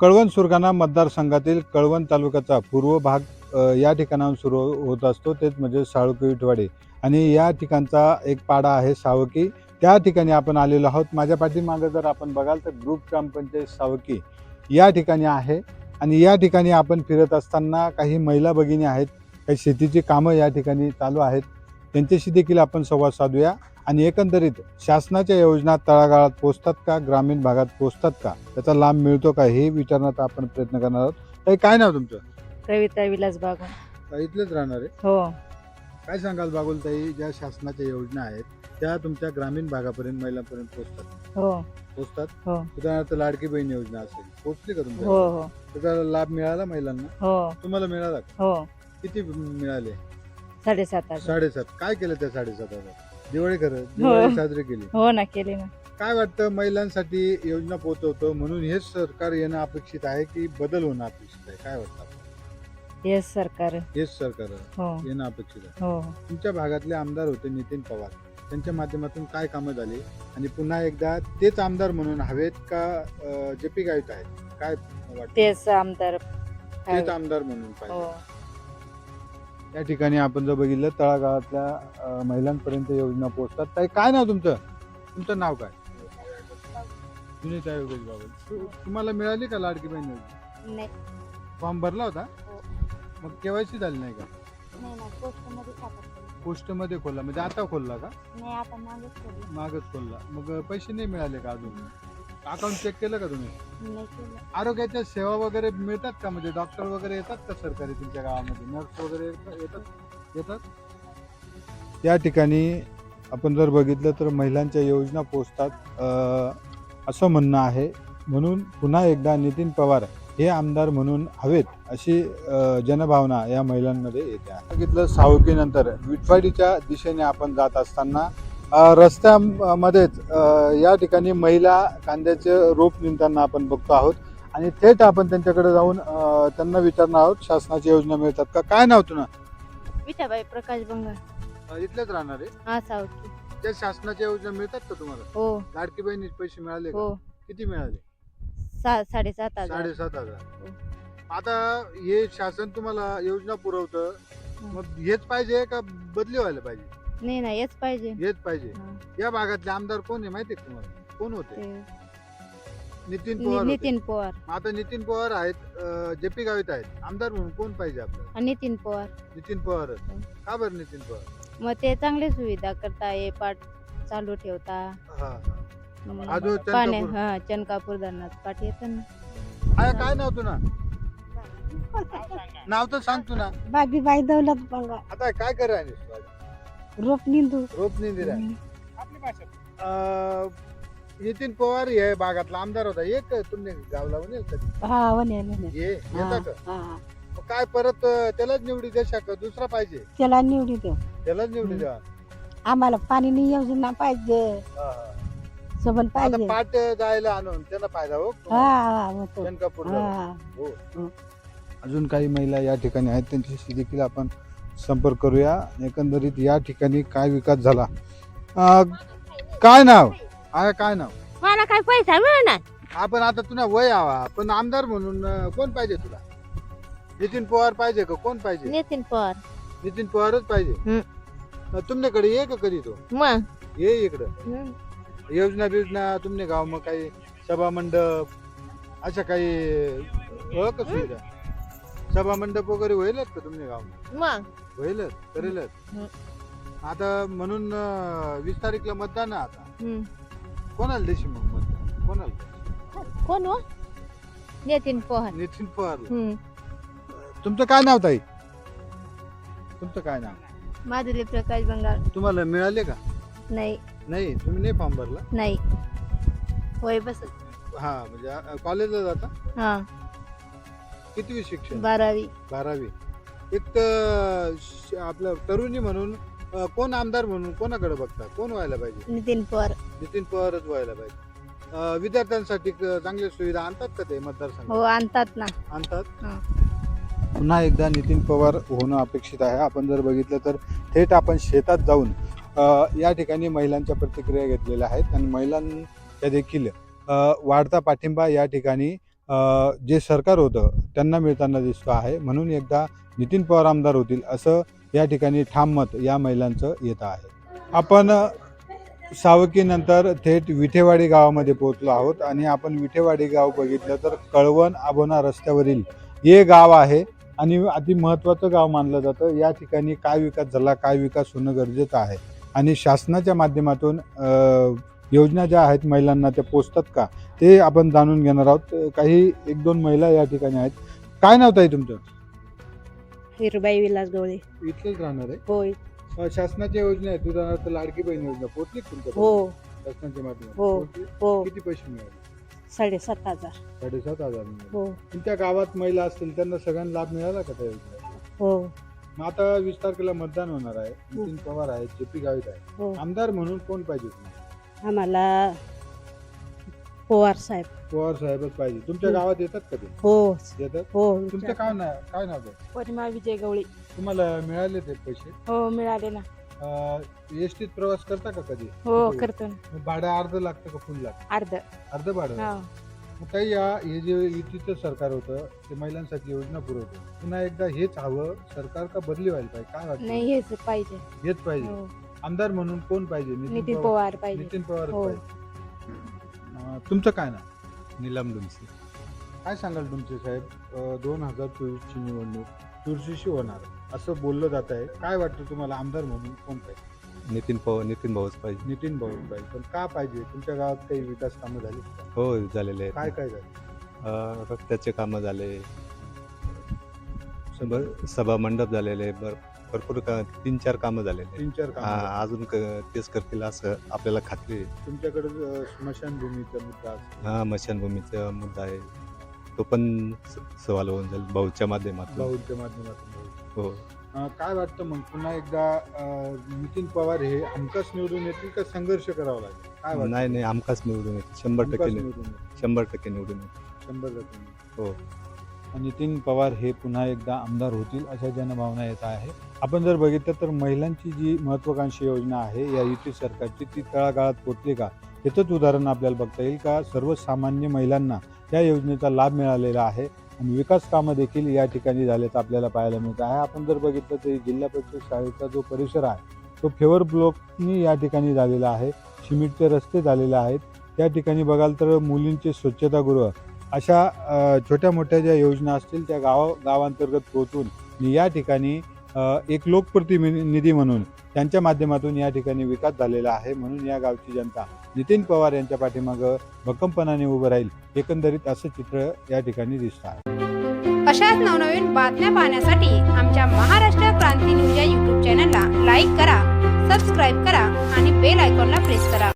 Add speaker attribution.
Speaker 1: कळवण सुरगाणा मतदारसंघातील कळवण तालुक्याचा पूर्व भाग या ठिकाणाहून सुरू होत असतो. तेच म्हणजे साळुकी विठवाडी. आणि या ठिकाणचा एक पाडा आहे सावकी. त्या ठिकाणी आपण आलेलो आहोत. माझ्या पाठीमागं जर आपण बघाल तर ग्रुप ग्रामपंचायत सावकी या ठिकाणी आहे. आणि या ठिकाणी आपण फिरत असताना काही महिला भगिनी आहेत. काही शेतीची कामं या ठिकाणी चालू आहेत. त्यांच्याशी देखील आपण संवाद साधूया. आणि एकंदरीत शासनाच्या योजना तळागाळात पोचतात का? ग्रामीण भागात पोचतात का? त्याचा लाभ मिळतो का? हे विचारण्याचा आपण प्रयत्न करणार आहोत. ताई, काय नाव तुमचं?
Speaker 2: कविता विलास
Speaker 1: ताई, इथलेच राहणार? आहे
Speaker 2: हो.
Speaker 1: काय सांगाल बागुलताई ज्या शासनाच्या योजना आहेत त्या तुमच्या ग्रामीण भागापर्यंत महिलांपर्यंत पोहोचतात
Speaker 2: हो.
Speaker 1: पोहोचतात
Speaker 2: हो.
Speaker 1: उदाहरणार्थ लाडकी बहीण योजना असेल पोहोचली का
Speaker 2: हो
Speaker 1: तुमच्या
Speaker 2: हो.
Speaker 1: त्याचा लाभ मिळाला महिलांना?
Speaker 2: हो.
Speaker 1: तुम्हाला मिळाला का?
Speaker 2: हो.
Speaker 1: किती मिळाले?
Speaker 2: साडेसात हजार
Speaker 1: साडेसात. काय केलं त्या साडेसात हजार दिवाळी खरं दिवाळी साजरी केली.
Speaker 2: हो ना केले ना.
Speaker 1: काय वाटतं महिलांसाठी योजना पोहोचवतं म्हणून हेच सरकार येणं अपेक्षित आहे की बदल होणं अपेक्षित आहे? काय वाटतं आपल्याला?
Speaker 2: येस सरकार.
Speaker 1: हेच सरकार
Speaker 2: हो.
Speaker 1: येणं अपेक्षित आहे.
Speaker 2: हो.
Speaker 1: तुमच्या भागातले आमदार होते नितीन पवार. त्यांच्या माध्यमातून काय कामं झाली? आणि पुन्हा एकदा तेच आमदार म्हणून हवेत का जे पी गावित आहेत? काय वाटतं?
Speaker 2: तेच आमदार
Speaker 1: तेच आमदार म्हणून
Speaker 2: हो.
Speaker 1: पाहिजे या ठिकाणी आपण जर बघितलं तळागाळातल्या महिलांपर्यंत योजना पोहोचतात. ताई काय नाव तुमचं? तुमचं नाव काय? सुनीता योगेश बाबा. तुम्हाला मिळाली का लाडकी बहीण योजना? फॉर्म भरला होता?
Speaker 2: हो.
Speaker 1: मग केवायसी झाली नाही का?
Speaker 2: नाही ना पोस्टमध्ये सापडलं.
Speaker 1: पोस्टमध्ये खोलला. म्हणजे आता खोलला का?
Speaker 2: मागच
Speaker 1: खोलला. मग पैसे नाही मिळाले का अजून? अकाउंट चेक केलं का तुम्ही?
Speaker 2: नाही केलं.
Speaker 1: आरोग्याच्या सेवा वगैरे मिळतात का? म्हणजे डॉक्टर वगैरे येतात का सरकारी तुमच्या गावामध्ये? नर्स वगैरे येतात- येतात? येतात या ठिकाणी आपण जर बघितलं तर महिलांच्या योजना पोचतात अं, असं म्हणणं आहे. म्हणून पुन्हा एकदा नितीन पवार हे आमदार म्हणून हवेत अशी अं, जनभावना या महिलांमध्ये येते आहे. बघितलं सावकीनंतर विटवाडीच्या दिशेने आपण जात असताना रस्त्यामध्येच या ठिकाणी महिला कांद्याचे रोप निघताना आपण बघतो आहोत. आणि थेट आपण त्यांच्याकडे जाऊन त्यांना विचारणार आहोत शासनाची योजना मिळतात का? काय नाव तुला
Speaker 2: विठाबाई प्रकाश बंगाल.
Speaker 1: इथलेच राहणार? आहे
Speaker 2: हा सावकी.
Speaker 1: त्या शासनाच्या योजना मिळतात का तुम्हाला?
Speaker 2: हो.
Speaker 1: लाडकी पैसे मिळाले का?
Speaker 2: हो.
Speaker 1: किती मिळाले?
Speaker 2: सा साडेसात हजार.
Speaker 1: साडेसात हजार. आता हे शासन तुम्हाला योजना पुरवतं. मग हेच पाहिजे का बदली व्हायला पाहिजे?
Speaker 2: नाही ना हेच पाहिजे.
Speaker 1: हेच पाहिजे.
Speaker 2: हा,
Speaker 1: या भागातले आमदार कोण आहे माहिती तुम्हाला? कोण होते?
Speaker 2: ते
Speaker 1: नितीन
Speaker 2: नि-
Speaker 1: पवार होते.
Speaker 2: नितीन पवार.
Speaker 1: आता नितीन पवार आहेत जे पी गावित आहेत. आमदार म्हणून कोण पाहिजे आपल्याला?
Speaker 2: आणि नितीन पवार.
Speaker 1: नितीन पवार. का बरं नितीन पवार?
Speaker 2: मग ते चांगली सुविधा करता हे पाठ चालू ठेवता.
Speaker 1: हा
Speaker 2: मग
Speaker 1: हा जो
Speaker 2: पाण्या
Speaker 1: चंद्रपूर
Speaker 2: हा चनकापूर धरणात पाठ येतं ना.
Speaker 1: काय काय नाव तुला नाव तर सांग तू ना
Speaker 3: बाबीबाई दौलत पंगा
Speaker 1: आता काय करा
Speaker 3: रोप निंदू.
Speaker 1: रोप निंदिरा अं, नितीन पवार हे भागातला आमदार होता. एक तुम्ही गावला म्हणे कधी?
Speaker 3: हा वने वने.
Speaker 1: ये येता का. मग काय परत अं, त्यालाच निवडी देशा का? दुसरा पाहिजे.
Speaker 3: त्याला निवडी देऊ.
Speaker 1: त्यालाच निवडी. द्या.
Speaker 3: आम्हाला पाणी नाही योजना पाहिजे.
Speaker 1: हा, हा.
Speaker 3: सबन
Speaker 1: आता
Speaker 3: पाहिजे.
Speaker 1: पाट जायला आणून त्यांना फायदा हो?
Speaker 3: हा हा होतो. हा.
Speaker 1: हो. अजून काही महिला या ठिकाणी आहेत त्यांच्याशी देखील आपण संपर्क करूया. एकंदरीत या ठिकाणी काय विकास झाला? अं, काय नाव? आहे काय नाव?
Speaker 2: मला काय पैसा मिळणार?
Speaker 1: आपण आता तुला वय हवा. पण आमदार म्हणून अं, कोण पाहिजे तुला? नितीन पवार पाहिजे का? कोण पाहिजे?
Speaker 2: नितीन पवार.
Speaker 1: नितीन पवारच पाहिजे. अं, तुमच्याकडे ये का कधी तो?
Speaker 2: मग.
Speaker 1: ये इकडं. योजना बिजना तुमने गाव मग काही सभा मंडप अशा काही हो का? सुविधा सभा मंडप वगैरे होईलच का तुमने गाव
Speaker 2: मग.
Speaker 1: होईलच करेलच. आता म्हणून अं, वीस तारीखला मतदान आहे आता.
Speaker 2: हम्म.
Speaker 1: कोणाला देशी मग मतदान? कोणाला
Speaker 2: कोण हो? नितीन पवार.
Speaker 1: नितीन पवार
Speaker 2: हम्म.
Speaker 1: तुमचं काय नाव ताई? तुमचं काय नाव?
Speaker 2: माधुरी प्रकाश बंगाल.
Speaker 1: तुम्हाला मिळाले का?
Speaker 2: नाही.
Speaker 1: नाही? तुम्ही नाही फॉर्म भरला?
Speaker 2: नाही. होय बस
Speaker 1: हा म्हणजे अं, कॉलेजला जाता?
Speaker 2: हा.
Speaker 1: कितवी शिक्षण?
Speaker 2: बारावी.
Speaker 1: बारावी. एक तर श- आपलं तरुणी म्हणून अं, कोण आमदार म्हणून कोणाकडे बघता? कोण व्हायला पाहिजे?
Speaker 2: नितीन पवार.
Speaker 1: नितीन पवारच व्हायला पाहिजे. अं, विद्यार्थ्यांसाठी क- चांगल्या सुविधा आणतात का ते मतदारसंघ
Speaker 2: हो आणतात ना.
Speaker 1: आणतात?
Speaker 2: हा.
Speaker 1: पुन्हा एकदा नितीन पवार होणं अपेक्षित आहे. आपण जर बघितलं तर थेट आपण शेतात जाऊन अ, या ठिकाणी महिलांच्या प्रतिक्रिया घेतलेल्या आहेत. आणि महिलांच्या देखील अ, वाढता पाठिंबा या ठिकाणी अ, जे सरकार होतं त्यांना मिळताना दिसतो आहे. म्हणून एकदा नितीन पवार आमदार होतील असं या ठिकाणी ठाम मत या महिलांचं येत आहे. आपण सावकीनंतर थेट विठेवाडी गावामध्ये पोहोचलो आहोत आणि आपण विठेवाडी गाव बघितलं तर कळवण आबोना रस्त्यावरील हे गाव आहे आणि अति महत्त्वाचं गाव मानलं जातं. या ठिकाणी काय विकास झाला काय विकास होणं गरजेचं आहे आणि शासनाच्या माध्यमातून योजना ज्या आहेत महिलांना त्या पोचतात का? ते आपण जाणून घेणार आहोत. काही एक दोन महिला या ठिकाणी आहेत. काय नाव ताई तुमचं?
Speaker 4: हिरबाई विलास गवळे.
Speaker 1: इथलेच राहणार आहे?
Speaker 4: होय.
Speaker 1: अ, शासनाच्या योजना आहेत. उदाहरणार्थ लाडकी बहीण योजना पोहोचली तुमच्या
Speaker 4: हो.
Speaker 1: शासनाच्या
Speaker 4: हो. हो.
Speaker 1: किती पैसे मिळाले?
Speaker 4: साडेसात हजार.
Speaker 1: साडेसात हजार मिळाले.
Speaker 4: हो.
Speaker 1: तुमच्या गावात महिला असतील त्यांना सगळ्यांना लाभ मिळाला का त्या योजनेचा
Speaker 4: हो.
Speaker 1: मग आता वीस तारखेला मतदान होणार आहे. नितीन पवार आहेत जे पी गावित आहे
Speaker 4: हो.
Speaker 1: आमदार म्हणून कोण पाहिजे तुम्हाला?
Speaker 4: आम्हाला पवार साहेब.
Speaker 1: पवार साहेबच पाहिजे. तुमच्या
Speaker 4: हं.
Speaker 1: गावात येतात का ते?
Speaker 4: हो.
Speaker 1: येतात?
Speaker 4: हो
Speaker 1: तुमचं काय नाव काय नाव आहे
Speaker 3: परिमा विजय गवळी.
Speaker 1: तुम्हाला मिळाले ते पैसे?
Speaker 3: हो मिळाले ना.
Speaker 1: एस टीत प्रवास करता का कधी?
Speaker 3: हो करतो ना.
Speaker 1: मग भाडं अर्ध लागतं का फुल लागतं?
Speaker 3: अर्ध.
Speaker 1: अर्ध भाडं?
Speaker 3: हा.
Speaker 1: मग काही या हे जे युतीचं सरकार होतं ते महिलांसाठी योजना पुरवतं पुन्हा एकदा हेच हवं. सरकार का बदली व्हायला पाहिजे? काय वाटतं?
Speaker 3: नाही हेच पाहिजे.
Speaker 1: हेच पाहिजे.
Speaker 3: हो.
Speaker 1: आमदार म्हणून कोण पाहिजे?
Speaker 3: नितीन पवार. पाहिजे.
Speaker 1: नितीन पवार
Speaker 3: हो.
Speaker 1: पाहिजे. अं, तुमचं काय ना
Speaker 5: नीलम डुमसे
Speaker 1: काय सांगाल तुमचे साहेब? दोन हजार चोवीसची निवडणूक चुरशीशी होणार असं बोललं जात आहे. काय वाटतं तुम्हाला आमदार म्हणून कोण पाहिजे?
Speaker 5: नितीन पवार नितीन भाऊच पाहिजे.
Speaker 1: नितीन भाऊ पाहिजे. पण का पाहिजे? तुमच्या गावात काही विकास कामं झाली? का?
Speaker 5: हो झालेले आहेत.
Speaker 1: काय काय झालं?
Speaker 5: अं, रस्त्याचे कामं झाले. सभा मंडप झालेले बर भरपूर का तीन चार कामं झालेले
Speaker 1: तीन चार
Speaker 5: हा,
Speaker 1: काम
Speaker 5: अजून क- तेच करतील असं आपल्याला खात्री आहे.
Speaker 1: तुमच्याकडे अं, स्मशानभूमीचा मुद्दा असेल.
Speaker 5: हा मशानभूमीचा मुद्दा आहे. तो पण स- सवाल होऊन जाईल भाऊच्या माध्यमातून.
Speaker 1: भाऊंच्या माध्यमातून.
Speaker 5: हो.
Speaker 1: अं, काय वाटतं मग? पुन्हा एकदा अं, नितीन पवार हे हमखास निवडून येतील का संघर्ष करावा लागेल? काय वाटतं?
Speaker 5: नाही नाही आमकाच निवडून येते शंभर
Speaker 1: हमखास
Speaker 5: टक्के निव-
Speaker 1: निवडून येतील.
Speaker 5: शंभर टक्के निवडून येते
Speaker 1: शंभर टक्के
Speaker 5: हो.
Speaker 1: नितीन पवार हे पुन्हा एकदा आमदार होतील अशा जनभावना येत आहे. आपण जर बघितलं तर महिलांची जी महत्वाकांक्षी योजना आहे या युती सरकारची ती तळागाळात पोचली का? याचंच उदाहरण आपल्याला बघता येईल का? सर्वसामान्य महिलांना या योजनेचा लाभ मिळालेला आहे आणि विकास कामं देखील या ठिकाणी झाल्याचं आपल्याला पाहायला मिळत आहे. आपण जर बघितलं तर जिल्हा परिषद शाळेचा जो परिसर आहे तो फेवर ब्लॉकनी या ठिकाणी झालेला आहे. सिमेंटचे रस्ते झालेले आहेत. त्या ठिकाणी बघाल तर मुलींचे स्वच्छतागृह अशा छोट्या मोठ्या ज्या योजना असतील त्या गाव गावांतर्गत पोहोचून या ठिकाणी एक लोकप्रतिनिधी म्हणून त्यांच्या माध्यमातून या ठिकाणी विकास झालेला आहे म्हणून या गावची जनता नितीन पवार यांच्या पाठीमागं भक्कमपणाने उभं राहील एकंदरीत असं चित्र या ठिकाणी दिसत आहे.
Speaker 6: अशाच नवनवीन बातम्या पाहण्यासाठी आमच्या महाराष्ट्र क्रांती न्यूज या यूट्यूब चॅनलला लाईक करा सबस्क्राईब करा आणि बेल आयकॉनला प्रेस करा.